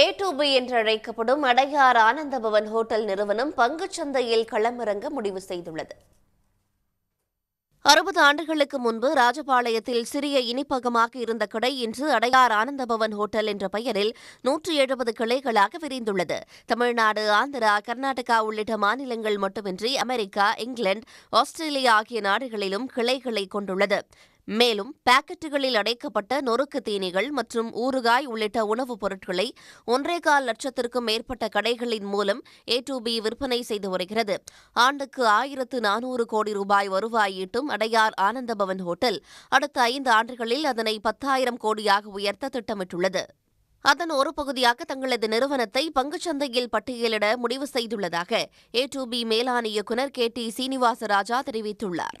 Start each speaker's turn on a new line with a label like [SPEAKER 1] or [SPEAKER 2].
[SPEAKER 1] A to be என்று அழைக்கப்படும் Adyar Anandabhavan hotel நிறுவனம் பங்குச் சந்தையில் களமிறங்க முடிவு செய்துள்ளது. அறுபது ஆண்டுகளுக்கு முன்பு ராஜபாளையத்தில் சிறிய இனிப்பகமாக இருந்த கடை இன்று அடையார் ஆனந்தபவன் ஹோட்டல் என்ற பெயரில் நூற்றி எழுபது கிளைகளாக விரிந்துள்ளது. தமிழ்நாடு ஆந்திரா கர்நாடகா உள்ளிட்ட மாநிலங்கள் மட்டுமின்றி அமெரிக்கா இங்கிலாந்து ஆஸ்திரேலியா ஆகிய நாடுகளிலும் கிளைகளை கொண்டுள்ளது. மேலும் பாக்கெட்டுகளில் அடைக்கப்பட்ட நொறுக்கு தீனிகள் மற்றும் ஊறுகாய் உள்ளிட்ட உணவுப் பொருட்களை ஒன்றே கால் லட்சத்திற்கும் மேற்பட்ட கடைகளின் மூலம் ஏ டு பி விற்பனை செய்து வருகிறது. ஆண்டுக்கு ஆயிரத்து நானூறு கோடி ரூபாய் வருவாய் ஈட்டும் அடையார் ஆனந்தபவன் ஹோட்டல் அடுத்த ஐந்து ஆண்டுகளில் அதனை பத்தாயிரம் கோடியாக உயர்த்த திட்டமிட்டுள்ளது. அதன் ஒரு பகுதியாக தங்களது நிறுவனத்தை பங்குச்சந்தையில் பட்டியலிட முடிவு செய்துள்ளதாக ஏ டு பி மேலாண் இயக்குநர் கே டி சீனிவாசராஜா தெரிவித்துள்ளார்.